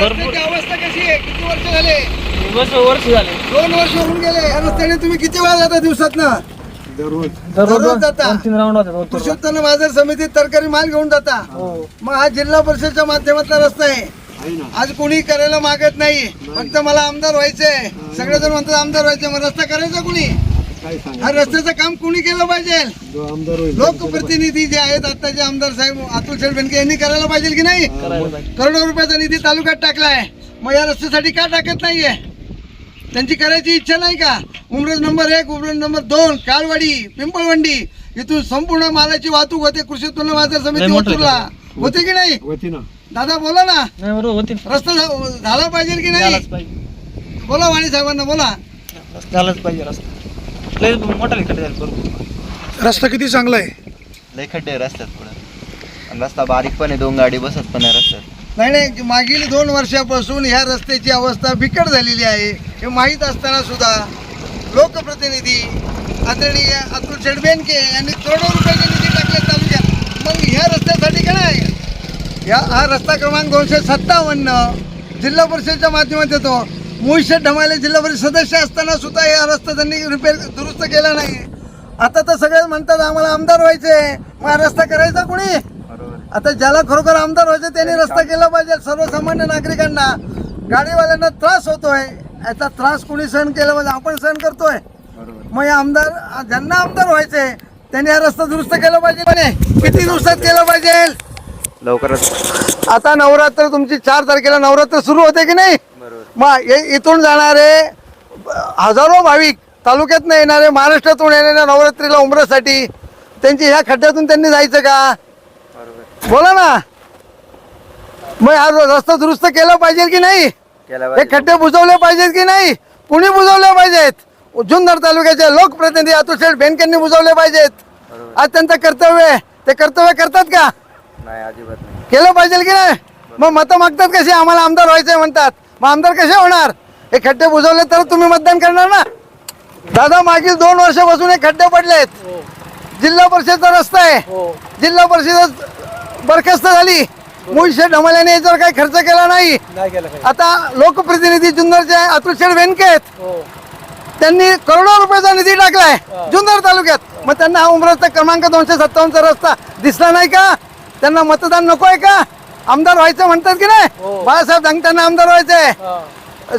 रस्त्याची अवस्था कशी आहे? किती वर्ष झाले? वर्ष वर्ष झाले. दोन वर्ष होऊन गेले. या रस्त्याने तुम्ही किती वेळा जाता दिवसात ना दररोज दररोज जाता. तीन राऊंड उत्पन्न बाजार समितीत तरकारी माल घेऊन जाता. हो. मग हा जिल्हा परिषदच्या माध्यमातला रस्ता आहे. आज कोणी करायला मागत नाही. फक्त मला आमदार व्हायचंय. सगळेजण म्हणतात आमदार व्हायचे मग रस्ता करायचा कोणी? हा रस्त्याचं काम कोणी केलं पाहिजे? लोकप्रतिनिधी जे आहेत आताचे आमदार साहेब अतुल शेठ बेनके यांनी करायला पाहिजे की नाही? करायला पाहिजे करोडो रुपयाचा निधी तालुक्यात टाकलाय. मग या रस्त्यासाठी का टाकत नाहीये? त्यांची करायची इच्छा नाही का? उमरज नंबर एक उमरज नंबर दोन काळवाडी पिंपळवंडी इथून संपूर्ण मालाची वाहतूक होते कृषी उत्पन्न बाजार समिती ओतूरला. होते की नाही? होती. ना. दादा बोला ना. नाही बरोबर होते रस्ता झाला पाहिजे की नाही? झालाच पाहिजे. बोला वाणी साहेबांना बोला. झालाच पाहिजे रस्ता. लय मोठा झाले बरोबर रस्ता किती चांगला आहे? लय खड्डे आहे रस्त्यात पुढे. आणि रस्ता बारीक पण आहे दोन गाडी बसत पण आहे रस्त्यात. नाही नाही मागील दोन वर्षापासून ह्या रस्त्याची अवस्था बिकट झालेली आहे. हे माहीत असताना सुद्धा लोकप्रतिनिधी आदरणीय अतुल शेडबेनके यांनी करोडो रुपयाचे निधी टाकले तालुक्यात. मग ह्या रस्त्यासाठी काय नाही? या हा रस्ता क्रमांक दोनशे सत्तावन्न जिल्हा परिषदेच्या माध्यमात येतो. मुळशेठ ढमाले जिल्हा परिषद सदस्य असताना सुद्धा या रस्ता त्यांनी रिपेअर दुरुस्त केला नाही. आता तर सगळे म्हणतात आम्हाला आमदार व्हायचे. मग रस्ता करायचा कोणी? आता ज्याला खरोखर आमदार व्हायचं त्यांनी रस्ता केला पाहिजे. सर्वसामान्य नागरिकांना. गाडीवाल्यांना त्रास होतोय. याचा त्रास कोणी सहन केला पाहिजे? आपण सहन करतोय. मग हे आमदार ज्यांना आमदार व्हायचे त्यांनी हा रस्ता दुरुस्त केला पाहिजे म्हणे. किती दिवसात केलं पाहिजे? लवकरच. आता नवरात्र तुमची चार तारखेला नवरात्र सुरू होते की नाही? मग इथून जाणारे हजारो भाविक तालुक्यातनं येणारे महाराष्ट्रातून येणाऱ्या नवरात्रीला उमऱ्यासाठी त्यांची ह्या खड्ड्यातून त्यांनी जायचं का? बोला ना. मग हा रस्ता दुरुस्त केला पाहिजे की नाही? हे खड्डे बुजवले पाहिजेत की नाही? कुणी बुजवले पाहिजेत? जुन्नर तालुक्याचे लोकप्रतिनिधी अतुल शेठ बेनकेंनी बुजवले पाहिजेत. आज त्यांचं कर्तव्य आहे. ते कर्तव्य करतात का? नाही अजिबात नाही. केलं पाहिजे की नाही? मग मतं मागतात कसे आम्हाला आमदार व्हायचंय म्हणतात. मग आमदार कसे होणार? हे खड्डे बुजवले तर तुम्ही मतदान करणार ना? दादा मागील दोन वर्षापासून हे खड्डे पडलेत. जिल्हा परिषदचा रस्ता आहे. हो. जिल्हा परिषद बरखास्त झाली. मुळशे ढमाल्याने याच्यावर काही खर्च केला नाही. आता लोकप्रतिनिधी जुन्नरचे अतुल शेठ वेनके आहेत. हो. त्यांनी करोडो रुपयाचा निधी टाकलाय जुन्नर तालुक्यात. मग त्यांना हा उमरस्ता क्रमांक दोनशे सत्तावन्नचा रस्ता दिसला नाही का? त्यांना मतदान नको आहे का? आमदार व्हायचं म्हणतात की नाही? हो. बाळासाहेब दांग त्यांना आमदार व्हायचंय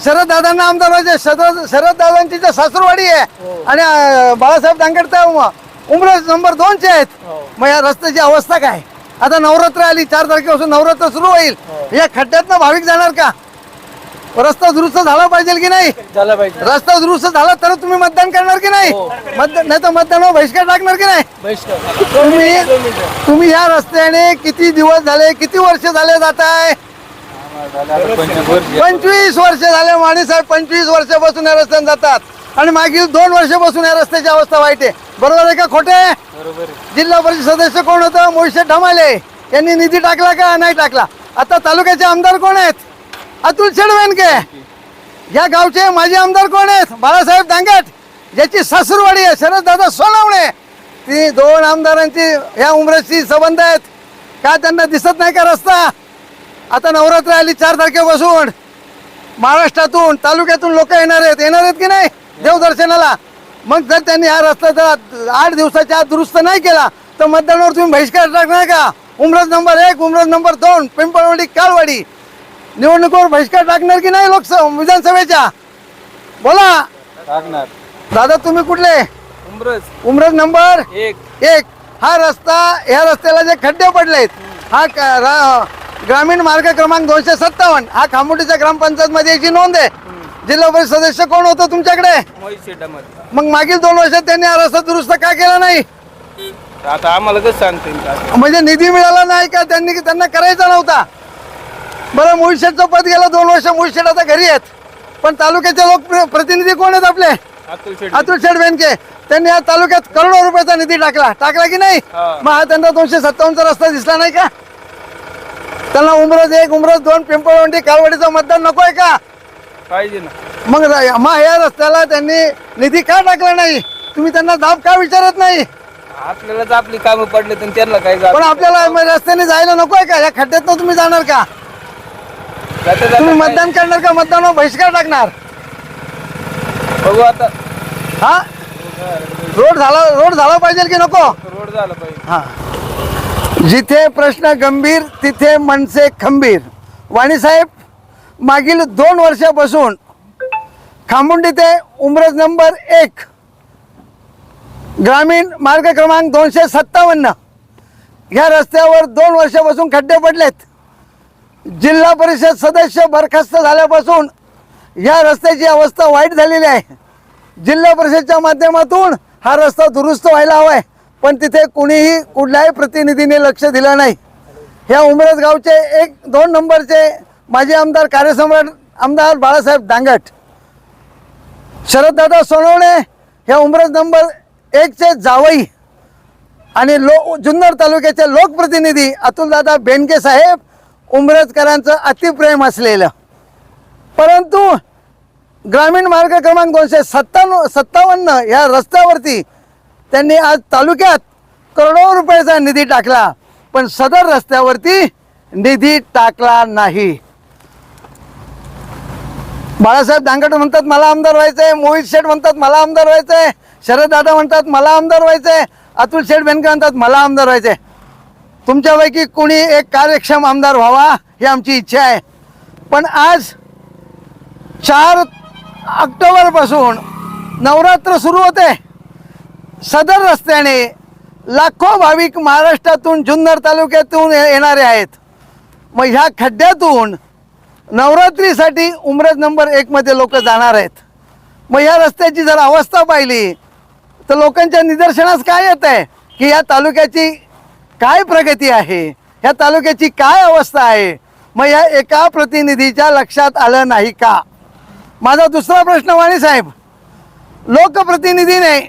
शरद दादांना आमदार व्हायचे. शरद शरद दादांची सासूरवाडी आहे. हो. आणि बाळासाहेब दांगडचा उमरस नंबर दोनचे आहेत. हो. मग या रस्त्याची अवस्था काय? आता नवरात्र आली चार तारखेपासून नवरात्र सुरू होईल. या खड्ड्यातनं भाविक जाणार का? रस्ता दुरुस्त झाला पाहिजे की नाही? झालं पाहिजे. रस्ता दुरुस्त झाला तर तुम्ही मतदान करणार की नाही? हो. मतदान नाही तर मतदानावर बहिष्कार टाकणार की नाही? तुम्ही. तुम्ही या रस्त्याने किती दिवस झाले किती वर्ष झाले जात आहे? पंचवीस वर्ष झाले माने साहेब पंचवीस वर्षापासून या रस्त्याने जातात. आणि मागील दोन वर्षापासून या रस्त्याची अवस्था वाईट आहे. बरोबर आहे का खोटे. जिल्हा परिषद सदस्य कोण होतं? मोहिशे ढमाले. यांनी निधी टाकला का? नाही टाकला. आता तालुक्याचे आमदार कोण आहेत? अतुल शेडवेनके या गावचे माजी आमदार कोण आहेत? बाळासाहेब दांगट ज्याची सासूरवाडी आहे शरददादा सोनावणे. ती दोन आमदारांची या उमरेशी संबंध आहेत. का त्यांना दिसत नाही का रस्ता? आता नवरात्र आली चार तारखेपासून. महाराष्ट्रातून तालुक्यातून लोक येणार आहेत. येणार आहेत की नाही? देवदर्शनाला. मग जर त्यांनी हा रस्ता जर आठ दिवसाच्या आत दुरुस्त नाही केला तर मतदानावर तुम्ही बहिष्कार टाकणार का? उमरज नंबर एक उमरज नंबर दोन पिंपळवाडी काळवाडी निवडणुकीवर बहिष्कार टाकणार की नाही लोकसभा विधानसभेच्या? बोला. टाकणार. दादा तुम्ही कुठले? उमरस उमरज नंबर? एक. एक. हा रस्ता ह्या रस्त्याला जे खड्डे पडलेत हा क- रा- ग्रामीण मार्ग क्रमांक दोनशे सत्तावन्न हा खामोटीच्या ग्रामपंचायत मध्ये याची नोंद आहे. जिल्हा परिषद सदस्य कोण होतं तुमच्याकडे? मोहित मग मागील दोन वर्षात त्यांनी हा रस्ता दुरुस्त का केला नाही? आता आम्हाला कसं सांगता म्हणजे निधी मिळाला नाही का? त्यांनी त्यांना करायचा नव्हता. बरं मुळशेटचं पद गेलं दोन वर्ष मुळशेट आता घरी आहेत. पण तालुक्याचे लोक प्र- प्रतिनिधी कोण आहेत आपले? अतुल शेट अतुल शेठ बेनके त्यांनी या तालुक्यात करोडो रुपयाचा निधी टाकला. टाकला की नाही. मग हा. त्यांना दोनशे सत्तावन्नचा रस्ता दिसला नाही का? त्यांना उमरज एक उमरज दोन पिंपळवंडी कालवाडीचं मतदान नको आहे का? पाहिजे ना. मग मग या रस्त्याला त्यांनी निधी का टाकला नाही? तुम्ही त्यांना दाब का विचारत नाही? आपल्यालाच आपली कामं पडले तर त्यांना काय पण आपल्याला रस्त्याने जायला नको आहे का? या खड्ड्यात तुम्ही जाणार का? तुम्ही मतदान करणार का? मतदानावर बहिष्कार टाकणार. बघू आता. हा? रोड झाला रोड झाला पाहिजे की नको? रोड झाला पाहिजे. हा. जिथे प्रश्न गंभीर तिथे मनसे खंबीर. वाणीसाहेब मागील दोन वर्षापासून खामुंडी ते उमरज नंबर एक ग्रामीण मार्ग क्रमांक दोनशे सत्तावन्न. ह्या रस्त्यावर दोन वर्षापासून खड्डे पडलेत. जिल्हा परिषद सदस्य बरखास्त झाल्यापासून या रस्त्याची अवस्था वाईट झालेली आहे. जिल्हा परिषदच्या माध्यमातून हा रस्ता दुरुस्त व्हायला हवा आहे. पण तिथे कुणीही कुठल्याही प्रतिनिधीने लक्ष दिलं नाही. ह्या उमरज गावचे एक दोन नंबरचे माजी आमदार कार्यसम्राट आमदार बाळासाहेब दांगट शरददादा सोनवणे ह्या उमरज नंबर एकचे जावई आणि लो जुन्नर तालुक्याचे लोकप्रतिनिधी अतुलदादा बेनके साहेब उमरजकरांचं अतिप्रेम असलेलं. परंतु ग्रामीण मार्ग क्रमांक दोनशे सत्तावन्न सत्तावन्न ह्या रस्त्यावरती त्यांनी आज तालुक्यात करोडो रुपयाचा निधी टाकला पण सदर रस्त्यावरती निधी टाकला नाही. बाळासाहेब दांगट म्हणतात मला आमदार व्हायचंय. मोहित शेठ म्हणतात मला आमदार व्हायचंय. शरद दादा म्हणतात मला आमदार व्हायचंय. अतुल शेठ बेनके म्हणतात मला आमदार व्हायचंय. तुमच्यापैकी कोणी एक कार्यक्षम आमदार व्हावा ही आमची इच्छा आहे. पण आज चार ऑक्टोबरपासून नवरात्र सुरू होते. सदर रस्त्याने लाखो भाविक महाराष्ट्रातून जुन्नर तालुक्यातून येणारे आहेत. मग ह्या खड्ड्यातून नवरात्रीसाठी उमरज नंबर एकमध्ये लोक जाणार आहेत. मग या रस्त्याची जर अवस्था पाहिली तर लोकांच्या निदर्शनास काय येत आहे की या तालुक्याची काय प्रगती आहे? या तालुक्याची काय अवस्था आहे? मग या एका प्रतिनिधीच्या लक्षात आलं नाही का? माझा दुसरा प्रश्न वाणी साहेब लोकप्रतिनिधीने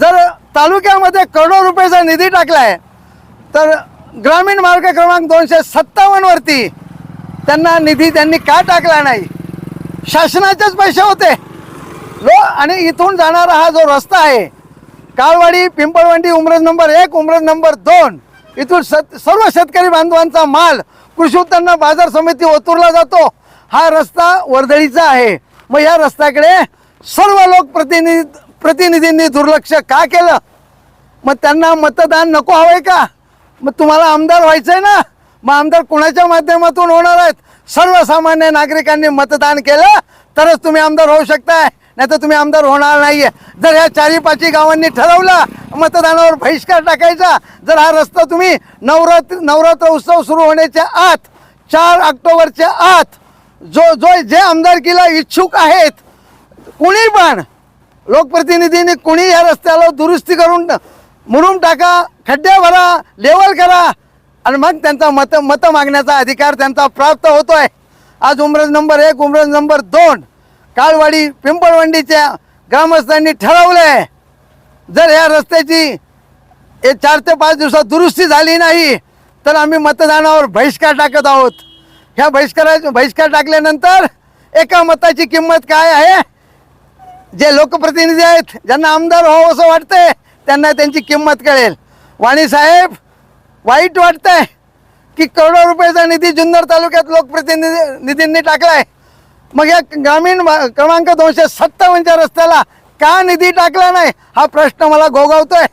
जर तालुक्यामध्ये करोडो रुपयाचा निधी टाकलाय तर ग्रामीण मार्ग क्रमांक दोनशे सत्तावन्नवरती त्यांना निधी त्यांनी का टाकला नाही? शासनाचेच पैसे होते. लो आणि इथून जाणारा हा जो रस्ता आहे काळवाडी पिंपळवंडी उमरज नंबर एक उमरज नंबर दोन इथून शत सर्व शेतकरी बांधवांचा माल कृषी उत्पन्न बाजार समिती ओतूरला जातो. हा रस्ता वर्दळीचा आहे. मग या रस्त्याकडे सर्व लोकप्रतिनिधी प्रतिनिधींनी दुर्लक्ष का केलं? मग त्यांना मतदान नको हवंय का? मग तुम्हाला आमदार व्हायचं आहे ना? मग आमदार कुणाच्या माध्यमातून होणार आहेत? सर्वसामान्य नागरिकांनी मतदान केलं तरच तुम्ही आमदार होऊ शकताय. नाही तर तुम्ही आमदार होणार नाहीये. जर ह्या चारी पाची गावांनी ठरवलं मतदानावर बहिष्कार टाकायचा. जर हा रस्ता तुम्ही नवरात्र नवरात्र उत्सव सुरू होण्याच्या आत चार ऑक्टोबरच्या आत जो जो जे आमदारकीला इच्छुक आहेत कुणी पण लोकप्रतिनिधींनी कुणी या रस्त्याला दुरुस्ती करून मुरुम टाका खड्डे भरा लेवल करा. आणि मग त्यांचा मत मतं मागण्याचा अधिकार त्यांचा प्राप्त होतोय. आज उमरज नंबर एक उमरज नंबर दोन. काळवाडी पिंपळवंडीच्या ग्रामस्थांनी ठरवलं आहे जर या रस्त्याची हे चार ते पाच दिवसात दुरुस्ती झाली नाही तर आम्ही मतदानावर बहिष्कार टाकत आहोत. ह्या बहिष्कारा बहिष्कार टाकल्यानंतर एका मताची किंमत काय आहे? जे लोकप्रतिनिधी आहेत ज्यांना आमदार हो असं वाटतंय त्यांना त्यांची किंमत कळेल. वाणी साहेब वाईट वाटतंय की करोडो रुपयाचा निधी जुन्नर तालुक्यात लोकप्रतिनिधी निधींनी टाकलाय. मग या ग्रामीण क्रमांक दोनशे सत्तावन्नच्या रस्त्याला का निधी टाकला नाही? हा प्रश्न मला गोगावतोय.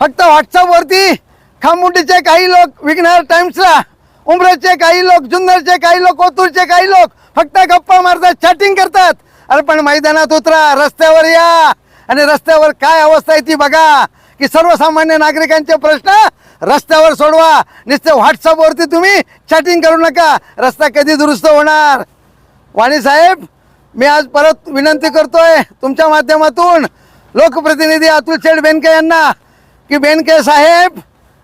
फक्त व्हॉट्सअपवरती खामुंडीचे काही लोक विघ्नर टाइम्सला उमरेचे काही लोक जुन्नरचे काही लोक ओतूरचे काही लोक फक्त गप्पा मारतात चॅटिंग करतात. अरे पण मैदानात उतरा रस्त्यावर या. आणि रस्त्यावर काय अवस्था आहे ती बघा. की सर्वसामान्य नागरिकांचे प्रश्न रस्त्यावर सोडवा. नुसते व्हॉट्सअपवरती तुम्ही चॅटिंग करू नका. रस्ता कधी दुरुस्त होणार? वाणी साहेब मी आज परत विनंती करतोय तुमच्या माध्यमातून लोकप्रतिनिधी अतुल शेठ बेनके यांना की बेनके साहेब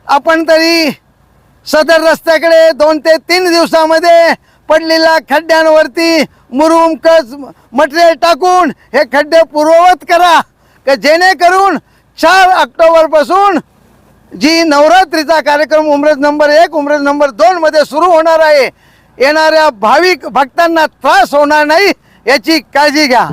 आपण तरी सदर रस्त्याकडे दोन ते तीन दिवसामध्ये पडलेल्या खड्ड्यांवरती मुरुम कच मटेरियल टाकून हे खड्डे पूर्ववत करा का जेणेकरून चार ऑक्टोबरपासून जी नवरात्रीचा कार्यक्रम उमरज नंबर एक उमरज नंबर दोनमध्ये सुरू होणार आहे येणाऱ्या भाविक भक्तांना त्रास होणार नाही याची काळजी घ्या.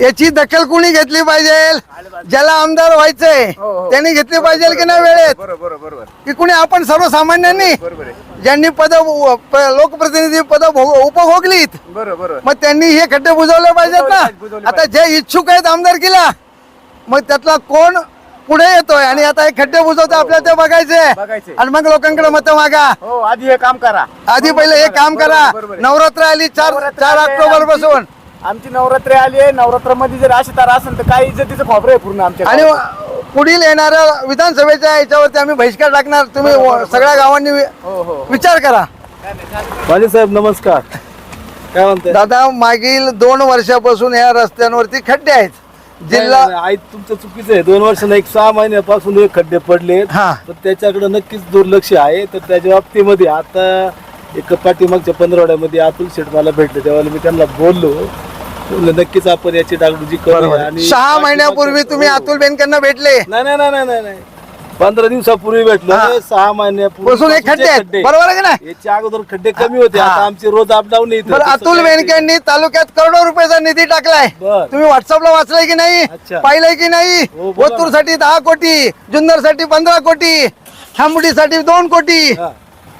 याची दखल कुणी घेतली पाहिजे? ज्याला आमदार व्हायचंय त्यांनी घेतली पाहिजे की नाही वेळेत? की कुणी आपण सर्वसामान्यांनी ज्यांनी पद लोकप्रतिनिधी पद उपभोगलीत मग त्यांनी हे खड्डे बुजवले पाहिजेत ना? आता जे इच्छुक आहेत आमदारकीला मग त्यातला कोण पुढे येतोय आणि आता हे खड्डे बुजवतो आपल्याला ते बघायचे. बघायचे. आणि मग लोकांकडे मत मागा. हो आधी हे काम करा. आधी पहिले हे काम करा. बरोबर आहे. नवरात्र आली चार नवरात्र चार आली, ऑक्टोबर आमची- पासून. आमची नवरात्री आली आहे. नवरात्रमध्ये जर अशी तारा असेल तर काय इज्जतीचं खोबरं आहे पूर्ण आमच्या आणि. पुढील येणाऱ्या विधानसभेच्या याच्यावरती आम्ही बहिष्कार टाकणार. तुम्ही सगळ्या गावांनी वि- हो हो विचार करा. माजी साहेब नमस्कार. काय म्हणताय? दादा मागील दोन वर्षापासून या रस्त्यांवरती खड्डे आहेत. जिल्हा नाही, नाही, आई तुमचं चुकीचं आहे. दोन वर्षांना एक सहा महिन्यापासून हे खड्डे पडलेत हा. तर त्याच्याकडे नक्कीच दुर्लक्ष आहे. तर त्याच्या बाबतीमध्ये आता एक पाठीमागच्या पंधरवड्यामध्ये अतुल शेठ मला भेटले. त्यावेळेला मी त्यांना बोललो. बोललो, नक्कीच आपण याची डागडुजी करू आणि सहा महिन्यापूर्वी तुम्ही हो. अतुल बेनकेंना भेटले. नाही नाही नाही नाही नाही नाही. पंधरा दिवसापूर्वी भेटलो. सहा महिन्यापूर्वी पासून हे खड्डे आहेत बरोबर आहे की नाही याच्या अगोदर खड्डे कमी होते. आता आमचे रोज अपडाऊन येते बरं अतुल बेनकेंनी तालुक्यात करोडो रुपयाचा निधी टाकलाय बर. तुम्ही व्हॉट्सअपला वाचलाय की नाही अच्छा. पाहिलंय की नाही हो, बोला ना. ओतूरसाठी दहा कोटी जुन्नरसाठी पंधरा कोटी साठी दोन कोटी हा.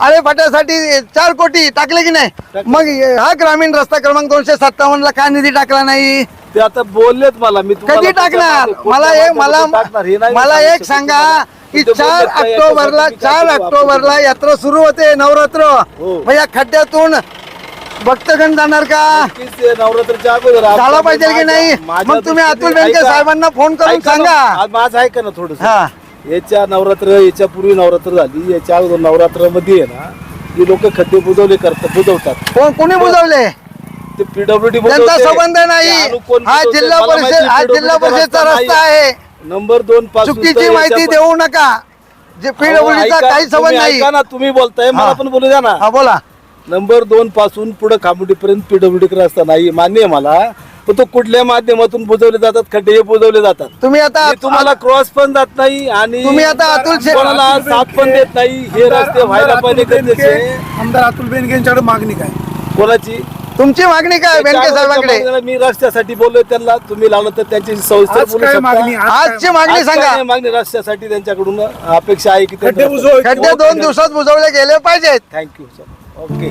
आळे फाट्यासाठी चार कोटी टाकले की नाही. मग हा ग्रामीण रस्ता क्रमांक दोनशे सत्तावन्न ला का निधी टाकला नाही ते आता बोललेत मला मी तुम्हाला कधी टाकणार मला एक मला माध्यमातून टाकणार हे नाही मला एक सांगा. की चार का ऑक्टोबरला चार? ऑक्टोबरला यात्रा सुरू होते नवरात्र. हो. मग या खड्ड्यातून भक्तगण जाणार का? नवरात्रच्या अगोदर झाला पाहिजे की माझ्या- नाही? मग तुम्ही अतुल बेनके ऐका- साहेबांना फोन करून सांगा. आज माझं ऐका ना थोडस. हा. याच्या नवरात्र याच्या पूर्वी नवरात्र झाली याच्या अगोदर नवरात्रामध्ये आहे ना ही लोक खड्डे बुजवले करतात बुजवतात. कोण कोणी बुजवले? ते पीडब्ल्यूडी त्यांचा संबंध नाही. हा जिल्हा परिषद हा जिल्हा परिषदचा रस्ता आहे. नंबर दोन पासून तर चुकीची माहिती देऊ नका. जे अहो, पीडब्ल्यूडीचा ऐका, काही संबंध तुम्ही नाही. ऐका ना तुम्ही बोलताय मला हा. पण बोलू द्या ना. हा बोला. नंबर दोन पासून पुढे खामुडीपर्यंत पीडब्ल्यूडी रस्ता नाही मान्य आहे मला. पण तो कुठल्या माध्यमातून बुजवले जातात खड्डे हे बुजवले जातात. तुम्ही आता मी तुम्हाला क्रॉस पण जात नाही आणि तुम्ही आता अतुल शेठ- कोणाला साथ पण देत नाही हे रस्ते व्हायला पाहिजे गरजेचे आमदार अतुल बेनके यांच्याकडे मागणी काय? कोणाची? तुमची मागणी काय बेनके त्याच्या साहेबांकडे? मी रस्त्यासाठी बोललोय त्यांना तुम्ही लागलं तर त्यांच्याशी सविस्तर आज बोलू काय शकता. मागणी आज काय- आजची मागणी आज सांगा. मागणी रस्त्यासाठी त्यांच्याकडून? अपेक्षा आहे की. खड्डे दोन दिवसात बुजवले गेले पाहिजेत. Thank you sir okay